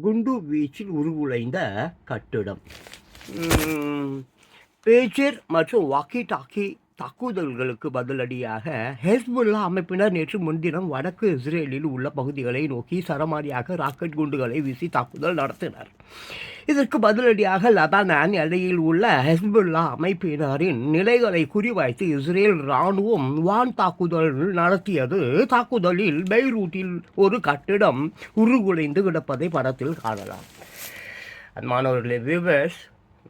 குண்டு வீச்சில் உருகுலைந்த கட்டிடம். பேச்சர் மற்றும் வாக்கி டாக்கி தாக்குதல்களுக்கு பதிலடியாக ஹெஸ்புல்லா அமைப்பினர் நேற்று முன்தினம் வடக்கு இஸ்ரேலில் உள்ள பகுதிகளை நோக்கி சரமாரியாக ராக்கெட் குண்டுகளை வீசி தாக்குதல் நடத்தினர். இதற்கு பதிலடியாக லதானான் எல்லையில் உள்ள ஹெஸ்புல்லா அமைப்பினரின் நிலைகளை குறிவைத்து இஸ்ரேல் இராணுவம் வான் தாக்குதல் நடத்தியது. தாக்குதலில் பெய்ரூட்டில் ஒரு கட்டிடம் உருகுலைந்து கிடப்பதை படத்தில் காணலாம். அன்பானவர்களே விவர்ஸ்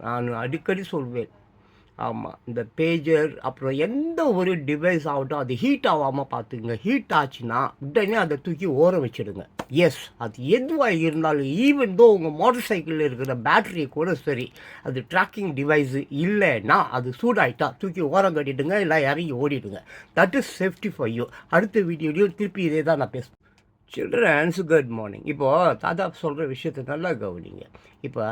நான் அடிக்கடி சொல்வேன் ஆமாம் இந்த பேஜர் அப்புறம் எந்த ஒரு டிவைஸ் ஆகட்டும் அது ஹீட் ஆகாமல் பார்த்துக்குங்க. ஹீட் ஆச்சுன்னா உடனே அதை தூக்கி ஓரம் வச்சிடுங்க. எஸ் அது எதுவாக இருந்தாலும் ஈவன் தோ உங்கள் மோட்டார் சைக்கிளில் இருக்கிற பேட்டரி கூட சரி அது ட்ராக்கிங் டிவைஸு இல்லைன்னா அது சூடாயிட்டா தூக்கி ஓரம் கட்டிடுங்க இல்லை இறங்கி ஓடிடுங்க. That is safety for you அடுத்த வீடியோலையும் திருப்பி இதே தான் நான் பேசுவேன் சில்ட்ரன்ஸ் குட் மார்னிங் இப்போது தாத்தா சொல்கிற விஷயத்தை நல்லா கவனிங்க. இப்போ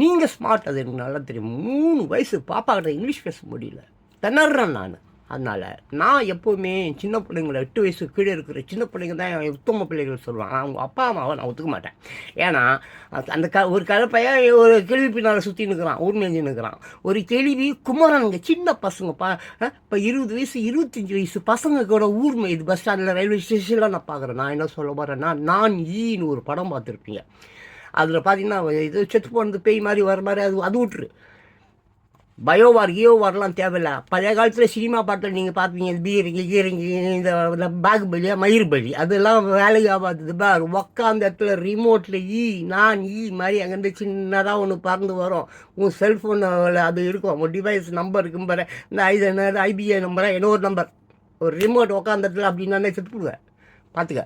நீங்கள் ஸ்மார்ட் அது எனக்கு நல்லா தெரியும். மூணு வயசு பாப்பா கிட்ட இங்கிலீஷ் பேச முடியல. திணறேன் நான். அதனால் நான் எப்போவுமே சின்ன பிள்ளைங்கள எட்டு வயசு கீழே இருக்கிற சின்ன பிள்ளைங்க தான் என் உத்தம பிள்ளைகள் சொல்லுவாங்க. அவங்க அப்பா அம்மாவை நான் ஒத்துக்க மாட்டேன். ஏன்னா அந்த க ஒரு கலப்பையன் ஒரு கேள்விப்பினால் சுற்றி நிற்கிறான் ஊர் மேஞ்சி நிற்கிறான் ஒரு கேள்வி குமரனுங்க சின்ன பசங்க பா இப்போ இருபது வயசு இருபத்தஞ்சி வயசு பசங்க கூட ஊர் இது பஸ் ஸ்டாண்டில் ரயில்வே ஸ்டேஷனில் நான் பார்க்குறேன் நான் என்ன சொல்ல போகிறேன்னா நான் ஈன்னு ஒரு படம் பார்த்துருப்பீங்க. அதில் பார்த்தீங்கன்னா இது செத்து போனது பேய் மாதிரி வர மாதிரி அது அது விட்ரு பயோவார் கியோவார்லாம் தேவையில்ல. பழைய காலத்தில் சினிமா பாட்டில் நீங்கள் பார்ப்பீங்க பீரங்கி கீரங்கி இந்த பேக் பலியா மயிர் பலி அதெல்லாம் வேலைக்கு ஆகாது. பார் உக்காந்த இடத்துல ரிமோட்டில் ஈ நான் ஈ மாதிரி அங்கேருந்து சின்னதாக ஒன்று பறந்து வரும். உன் செல்ஃபோனில் அது இருக்கும். உன் டிவைஸ் நம்பர் இருக்கும் பாரு. இந்த ஐது ஐபிஐ நம்பரா என்ன ஒரு நம்பர் ஒரு ரிமோட் உக்காந்த இடத்துல அப்படின்னா செத்துப்படுவேன் பார்த்துக்க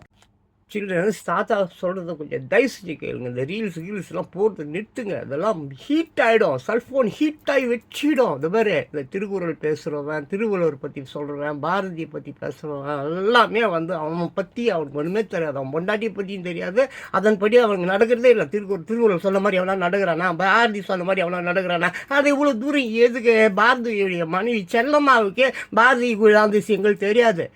சில்ட்ரன்ஸ் தாத்தா சொல்கிறத கொஞ்சம் தயவு செஞ்சு கேளுங்க. இந்த ரீல்ஸ் ரீல்ஸ்லாம் போட்டு நிறுத்துங்க. அதெல்லாம் ஹீட் ஆகிடும் செல்ஃபோன் ஹீட் ஆகி வச்சிடும். இந்த மாதிரி இந்த திருக்குறள் பேசுகிறவன் திருவள்ளுவர் பற்றி சொல்கிறவன் பாரதியை பற்றி பேசுகிறவன் எல்லாமே வந்து அவன் பற்றி அவனுக்கு ஒன்றுமே தெரியாது. அவன் பொண்டாட்டியை பற்றியும் தெரியாது. அதன்படி அவனுக்கு நடக்கிறதே இல்லை. திருக்குறள் திருக்குறள் சொன்ன மாதிரி எவனா நடக்கிறானா? பாரதி சொன்ன மாதிரி எவனா நடக்கிறானா? அது இவ்வளோ தூரம் எதுக்கு? பாரதியுடைய மனைவி செல்லம்மாவுக்கு பாரதி குழாந்திசியங்கள் தெரியாது.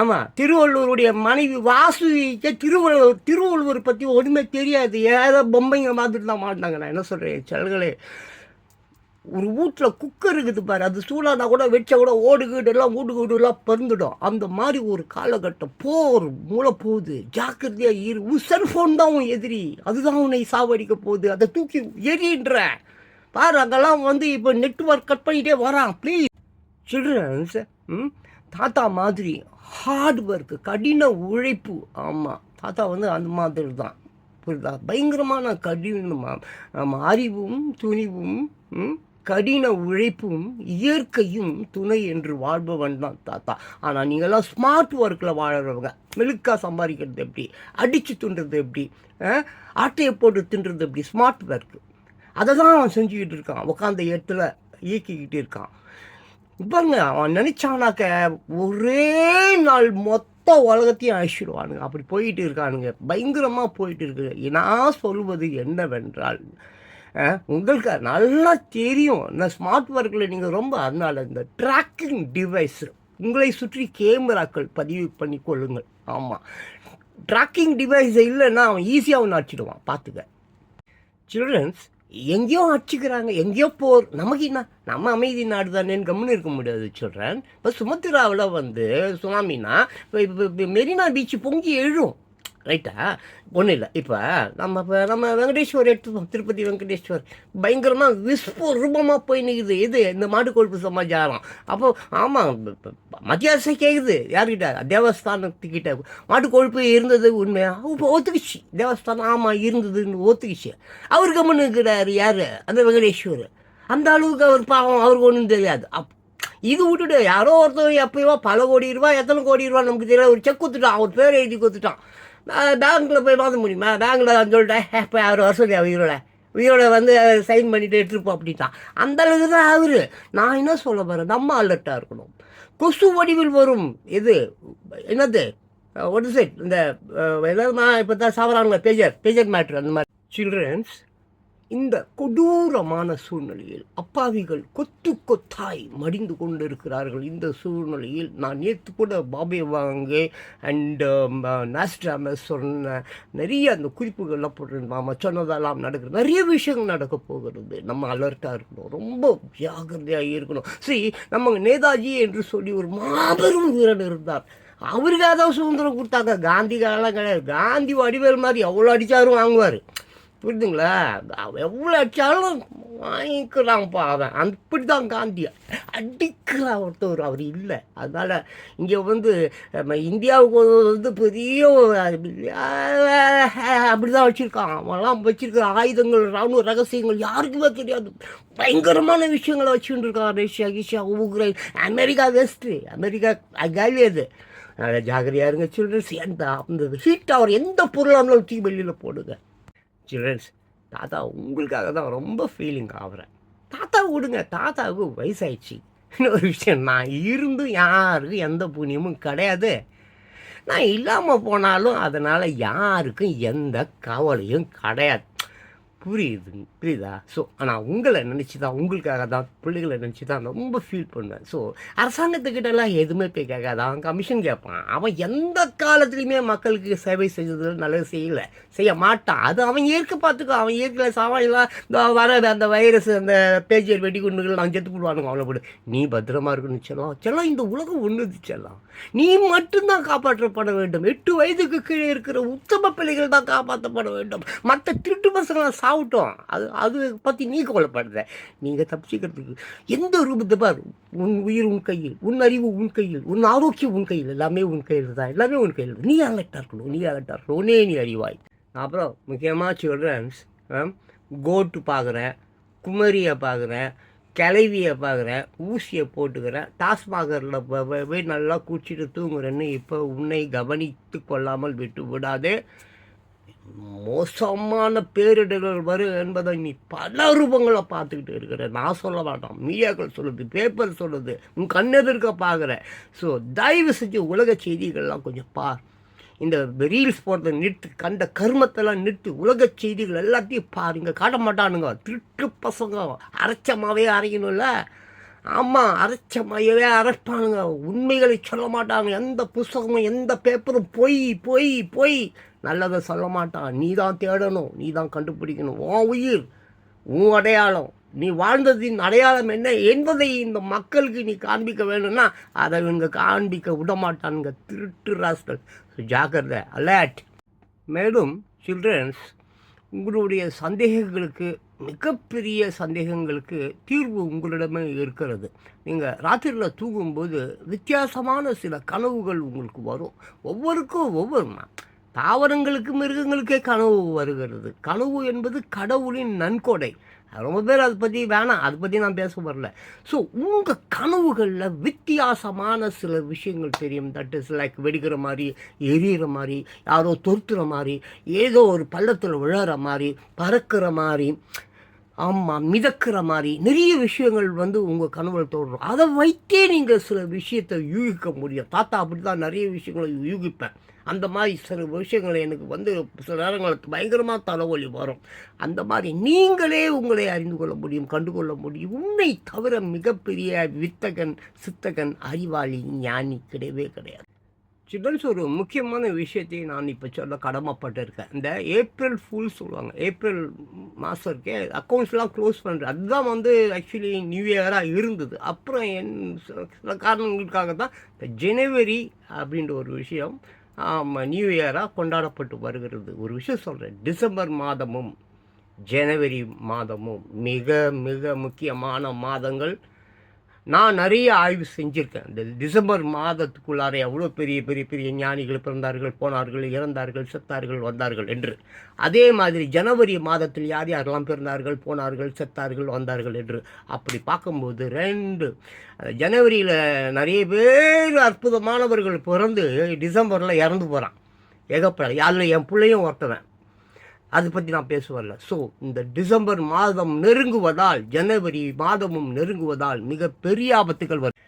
ஆமாம் திருவள்ளுவருடைய மனைவி வாசுவிக்கு திருவள்ளுவர் திருவள்ளுவர் பற்றி ஒன்றுமே தெரியாது. ஏதோ பொம்மைங்க பார்த்துட்டு தான் மாட்டாங்க நான் என்ன சொல்கிறேன் செல்களே ஒரு வீட்டில் குக்கர் இருக்குது பாரு. அது சூடானா கூட வச்சா கூட ஓடுகீடு எல்லாம் வீடு எல்லாம் பறந்துடும். அந்த மாதிரி ஒரு காலகட்டம் போர் மூளை போகுது ஜாக்கிரதையாக இரு. உன் செல்ஃபோன் தான் உன் எதிரி. அதுதான் உன்னை சாவடிக்க போகுது. அதை தூக்கி எரின்ற பாரு அங்கெல்லாம் வந்து இப்போ நெட்ஒர்க் கட் பண்ணிகிட்டே வரான். ப்ளீஸ் சில்ட்ரன்ஸ் தாத்தா மாதிரி ஹார்ட் ஒர்க்கு கடின உழைப்பு. ஆமாம் தாத்தா வந்து அந்த மாதிரி தான் புரியுதா? பயங்கரமான கடினமாக நம்ம அறிவும் துணிவும் கடின உழைப்பும் இயற்கையும் துணை என்று வாழ்பவன் தான் தாத்தா. ஆனால் நீங்களாம் ஸ்மார்ட் ஒர்க்கில் வாழறவங்க. மெழுக்கா சம்பாதிக்கிறது எப்படி? அடித்து துண்டுறது எப்படி? ஆட்டையை போட்டு தின்றது எப்படி? ஸ்மார்ட் ஒர்க்கு அதை தான் அவன் செஞ்சுக்கிட்டு இருக்கான். உட்காந்த இடத்துல இயக்கிக்கிட்டு இருக்கான். பாருங்க அவன் நினைச்சானாக்க ஒரே நாள் மொத்த உலகத்தையும் அழிச்சிடுவானுங்க அப்படி போயிட்டு இருக்கானுங்க. பயங்கரமாக போயிட்டு இருக்கு. நான் சொல்வது என்னவென்றால் உங்களுக்கு நல்லா தெரியும். இந்த ஸ்மார்ட் ஒர்க்கில் நீங்கள் ரொம்ப அதனால இந்த ட்ராக்கிங் டிவைஸ் உங்களை சுற்றி கேமராக்கள் பதிவு பண்ணி கொள்ளுங்கள். ஆமாம் ட்ராக்கிங் டிவைஸ் இல்லைன்னா அவன் ஈஸியாக ஒன்று அடிச்சிடுவான். பார்த்துக்க. சில்ட்ரன்ஸ் எங்கேயோ அடிச்சுக்கிறாங்க எங்கேயோ போர். நமக்கு என்ன? நம்ம அமைதி நாடு தானேன்னு கம்முன்னு இருக்க முடியாது சொல்கிறேன் இப்போ சுமத்ராவில் வந்து சுனாமினா இப்போ இப்போ மெரினா பீச் பொங்கி எழும். ரைட்டா ஒன்றும் இல்லை. இப்போ நம்ம இப்போ நம்ம வெங்கடேஸ்வர் எடுத்துப்போம் திருப்பதி வெங்கடேஸ்வர். பயங்கரமாக விஸ்வரூபமாக போய் நிற்குது இது இந்த மாட்டு கொழுப்பு சமாச்சாரம். அப்போ ஆமாம் மத்திய அரசே கேட்குது யார்கிட்ட? தேவஸ்தானத்துக்கிட்ட. மாட்டு கொழுப்பு இருந்தது உண்மையாக இப்போ ஒத்துக்குச்சு. தேவஸ்தானம் ஆமாம் இருந்ததுன்னு ஒத்துக்குச்சு. அவர் கம்மன் இருக்கிறார். யார்? அந்த வெங்கடேஸ்வர். அந்த அளவுக்கு அவர் பாவம். அவருக்கு ஒன்றும் தெரியாது. அப் இது விட்டுட்டு யாரோ ஒருத்தர் எப்பயோ பல கோடி ரூபா எத்தனை கோடி ரூபா நமக்கு தெரியல ஒரு செக் கொடுத்துட்டான். அவர் பேர் எழுதி கொடுத்துட்டான். பேங்க்கில் போய் வாங்க முடியுமா? பேங்க்கில் வந்து சொல்லிட்டேன் இப்போ வர சொல்லி உயிரோட. உயிரோட வந்து சைன் பண்ணிவிட்டு எடுத்துருப்போம் அப்படின்ட்டான். அந்த அளவுக்கு தான் அவர் நான் என்ன சொல்ல போகிறேன் நம்ம அலர்ட்டாக இருக்கணும். கொசு வடிவில் வரும். இது என்னது? ஒட் இஸ் இட் இந்த என்னதுமா இப்போ தான் சாவறாங்களே பேஜர் பேஜர் மேட்ரு அந்த மாதிரி. சில்ட்ரன்ஸ் இந்த கொடூரமான சூழ்நிலையில் அப்பாவிகள் கொத்து கொத்தாய் மடிந்து கொண்டிருக்கிறார்கள். இந்த சூழ்நிலையில் நான் நேற்று கூட Baba Vanga and Nostradamus um, uh, சொன்ன நிறைய அந்த குறிப்புகள்லாம் போட்டிருந்தாம சொன்னதெல்லாம் நடக்கிறது நிறைய விஷயங்கள் நடக்க போகிறது. நம்ம அலர்ட்டாக இருக்கணும். ரொம்ப ஜாகிரதையாக இருக்கணும். சரி நம்ம நேதாஜி என்று சொல்லி ஒரு மாபெரும் வீரன் இருந்தார். அவருக்காக தான் சுதந்திரம் கொடுத்தாங்க. காந்தி காலம் கிடையாது காந்தி வடிவேல் மாதிரி எவ்வளோ அடித்தாரும் வாங்குவார். புரியுதுங்களா? அவன் எவ்வளோ அடித்தாலும் வாங்கிக்கிறான்ப்பா அவன். அப்படி தான் காந்தி அடிக்கிறான் ஒருத்தவர் அவர் இல்லை. அதனால் இங்கே வந்து நம்ம இந்தியாவுக்கு வந்து பெரிய அப்படி தான் வச்சுருக்கான். அவன்லாம் வச்சுருக்க ஆயுதங்கள் ராணுவ ரகசியங்கள் யாருக்குமே தெரியாது. பயங்கரமான விஷயங்களை வச்சுட்டு இருக்கான் ரஷ்யா கிஷியா உக்ரைன். அமெரிக்கா வெஸ்ட்டு அமெரிக்கா காலி அது. நல்லா ஜாகிரதையாக இருங்க சில்ட்ரன்ஸ். எந்த அந்த ஹீட் அவர் எந்த பொருளாக இருந்தாலும் தூக்கி வெளியில் போடுங்க. சில்ட்ரன்ஸ் தாத்தா உங்களுக்காக தான் ரொம்ப ஃபீலிங் ஆகுறேன் தாத்தா விடுங்க தாத்தாவுக்கு வயசாயிடுச்சு. இன்னொரு விஷயம் நான் இருந்தும் யாருக்கும் எந்த புண்ணியமும் கிடையாது. நான் இல்லாமல் போனாலும் அதனால் யாருக்கும் எந்த கவலையும் கிடையாது. புரியுது புரியுதா? ஸோ ஆனால் உங்களை நினச்சி தான் உங்களுக்காக தான் பிள்ளைகளை நினச்சி தான் ரொம்ப ஃபீல் பண்ணுவேன். ஸோ அரசாங்கத்துக்கிட்டலாம் எதுவுமே போய் கேட்காதான் அவன் கமிஷன் கேட்பான். அவன் எந்த காலத்துலையுமே மக்களுக்கு சேவை செஞ்சது நல்லது செய்யலை. செய்ய மாட்டான். அது அவன் ஏற்க பார்த்துக்கோ அவன் ஏற்கல சாவாயெல்லாம் இந்த வர அந்த வைரஸ் அந்த பேஜர் வெடிகுண்டுகள் நான் செத்து போடுவானுங்க. அவ்வளோ போடு. நீ பத்திரமா இருக்கணும் செல்லாம் செல்லாம் இந்த உலகம் ஒன்றுது செல்லம். நீ மட்டும்தான் காப்பாற்றப்பட வேண்டும். எட்டு வயதுக்கு கீழே இருக்கிற உத்தம பிள்ளைகள் தான் காப்பாற்றப்பட வேண்டும். மற்ற திருட்டு பசங்களை ஆகட்டும் அது அது பற்றி நீ கவலைப்படுற நீங்கள் தப்பிச்சுக்கிறதுக்கு எந்த ரூபத்தை பார். உன் உயிர் உன் கையில் உன் அறிவு உன் கையில் உன் ஆரோக்கியம் உன் கையில் எல்லாமே உன் கையில் தான். எல்லாமே உன் கையில் நீ அலர்ட்டாக இருக்கணும். நீ அலர்ட்டாக இருக்கணும். உன்னே நீ அறிவாய். அப்புறம் முக்கியமாக சில்ட்ரன்ஸ் கோட்டு பார்க்குறேன் குமரியை பார்க்குறேன் கிளவியை பார்க்குறேன் ஊசியை போட்டுக்கிறேன் டாஸ்மாகரில் போய் நல்லா குடிச்சிட்டு தூங்குறேன்னு இப்போ உன்னை கவனித்து கொள்ளாமல் விட்டு விடாதே. மோசமான பேரிடர்கள் வரும் என்பதை நீ பல ரூபங்களை பார்த்துக்கிட்டு இருக்கிற. நான் சொல்ல மாட்டோம். மீடியாக்கள் சொல்லுது பேப்பர் சொல்லுது உன் கண்ணெதிர்க்க பார்க்குற. ஸோ தயவு செஞ்சு உலக செய்திகள்லாம் கொஞ்சம் பார் இந்த ரீல்ஸ் போடுறத நிறுத்து கண்ட கருமத்தெல்லாம் நிறுத்து உலக செய்திகள் எல்லாத்தையும் பாரு இங்கே காட்ட மாட்டானுங்க. திருட்டு பசங்க. அரைச்சமாவே அரைக்கணும்ல. ஆமாம் அரைச்சமாகவே அரைப்பானுங்க. உண்மைகளை சொல்ல மாட்டாங்க. எந்த புஸ்தகமும் எந்த பேப்பரும் பொய் பொய் பொய். நல்லதை சொல்ல மாட்டான். நீ தான் தேடணும். நீ தான் கண்டுபிடிக்கணும். உன் உயிர். உன் அடையாளம். நீ வாழ்ந்ததின் அடையாளம் என்ன? என்பதை இந்த மக்களுக்கு நீ காண்பிக்க வேணும்னா அதை இவங்க காண்பிக்க விட மாட்டானுங்க திருட்டு ராஸ்கள் ஜாக்கிரதை. அலர்ட் மேலும் சில்ட்ரன்ஸ் உங்களுடைய சந்தேகங்களுக்கு மிகப்பெரிய சந்தேகங்களுக்கு தீர்வு உங்களிடமே இருக்கிறது. நீங்கள் ராத்திரியில் தூங்கும்போது வித்தியாசமான சில கனவுகள் உங்களுக்கு வரும். ஒவ்வொருக்கும் ஒவ்வொரு தாவரங்களுக்கு மிருகங்களுக்கே கனவு வருகிறது. கனவு என்பது கடவுளின் நன்கொடை. ரொம்ப பேர் அதை பற்றி வேணாம் அதை பற்றி நான் பேச வரல. ஸோ உங்கள் கனவுகளில் வித்தியாசமான சில விஷயங்கள் தெரியும். தட் இஸ் லைக் வெடிக்கிற மாதிரி எரியிற மாதிரி யாரோ தொருத்துற மாதிரி ஏதோ ஒரு பள்ளத்தில் விழற மாதிரி பறக்கிற மாதிரி. ஆமாம் மிதக்கிற மாதிரி. நிறைய விஷயங்கள் வந்து உங்கள் கனவுகள் தோன்றும். அதை வைத்தே நீங்கள் சில விஷயத்தை யூகிக்க முடியும். தாத்தா அப்படி தான் நிறைய விஷயங்களை யூகிப்பேன். அந்த மாதிரி சில விஷயங்கள் எனக்கு வந்து சில நேரங்களுக்கு பயங்கரமாக தலைவலி வரும். அந்த மாதிரி நீங்களே உங்களை அறிந்து கொள்ள முடியும் கண்டுகொள்ள முடியும். உன்னை தவிர மிகப்பெரிய வித்தகன் சித்தகன் அறிவாளி ஞானி கிடையவே கிடையாது. சில்ட்ரன்ஸ் ஒரு முக்கியமான விஷயத்தை நான் இப்போ சொல்ல கடமைப்பட்டிருக்கேன். இந்த ஏப்ரல் ஃபுல் சொல்லுவாங்க. ஏப்ரல் மாதம் இருக்கே அக்கௌண்ட்ஸ்லாம் க்ளோஸ் பண்ணுறது அதுதான் வந்து ஆக்சுவலி நியூ இயராக இருந்தது. அப்புறம் என் சில சில காரணங்களுக்காக தான் இந்த ஜனவரி அப்படின்ற ஒரு விஷயம் நியூ இயராக கொண்டாடப்பட்டு வருகிறது. ஒரு விஷயம் சொல்கிறேன் டிசம்பர் மாதமும் ஜனவரி மாதமும் மிக மிக முக்கியமான மாதங்கள். நான் நிறைய ஆய்வு செஞ்சுருக்கேன். இந்த டிசம்பர் மாதத்துக்குள்ளார எவ்வளோ பெரிய பெரிய பெரிய ஞானிகள் பிறந்தார்கள் போனார்கள் இறந்தார்கள் செத்தார்கள் வந்தார்கள் என்று. அதே மாதிரி ஜனவரி மாதத்தில் யார் யாரெல்லாம் பிறந்தார்கள் போனார்கள் செத்தார்கள் வந்தார்கள் என்று அப்படி பார்க்கும்போது ரெண்டு ஜனவரியில் நிறைய பேர் அற்புதமானவர்கள் பிறந்து டிசம்பரில் இறந்து போகிறான் ஏகப்பட அதில் என் பிள்ளையும் ஒருத்தவன். அதை பற்றி நான் பேசுவதில்ல ஸோ இந்த டிசம்பர் மாதம் நெருங்குவதால் ஜனவரி மாதமும் நெருங்குவதால் மிக பெரிய ஆபத்துகள் வரும்.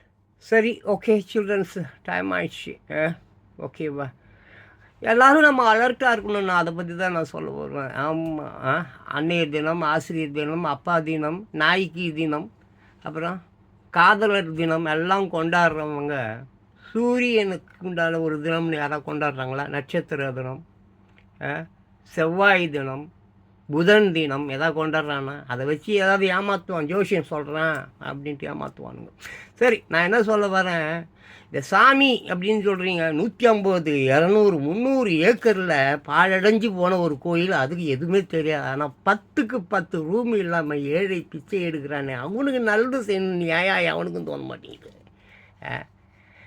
சரி ஓகே சில்ட்ரன்ஸ் டைம் ஆயிடுச்சு. ஓகேவா எல்லாரும் நம்ம அலர்ட்டாக இருக்கணும் நான் அதை பற்றி தான் நான் சொல்ல வருவேன் ஆமாம் அன்னையர் தினம் ஆசிரியர் தினம் அப்பா தினம் நாய்க்கு தினம் அப்புறம் காதலர் தினம் எல்லாம் கொண்டாடுறவங்க சூரியனுக்கு உண்டான ஒரு தினம்னு யாராவது கொண்டாடுறாங்களா? நட்சத்திர தினம் ஆ, செவ்வாய் தினம் புதன் தினம் எதாவது கொண்டாடுறான்னா அதை வச்சு ஏதாவது ஏமாற்றுவான் ஜோஷியம் சொல்கிறான் அப்படின்ட்டு ஏமாற்றுவானுங்க சரி நான் என்ன சொல்ல வரேன்? இந்த சாமி அப்படின்னு சொல்கிறீங்க நூற்றி ஐம்பது இரநூறு முந்நூறு ஏக்கரில் பாழடைஞ்சு போன ஒரு கோயில் அதுக்கு எதுவுமே தெரியாது. ஆனால் பத்துக்கு பத்து ரூம் இல்லாமல் ஏழை பிச்சை எடுக்கிறானே அவனுக்கு நல்லது செய்யணும் நியாயம் அவனுக்கும் தோண மாட்டேங்குது.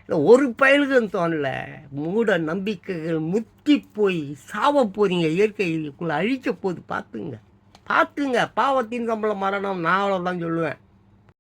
இல்லை ஒரு பயலுக்கும் தோணல. மூட நம்பிக்கைகள் முத்தி போய் சாவ போறீங்க இயற்கைக்குள்ளே அழிக்க போகுது பார்த்துங்க. பார்த்துங்க. பாவத்தின் சம்பளம் மரணம். நான் அவ்வளோதான் சொல்லுவேன்.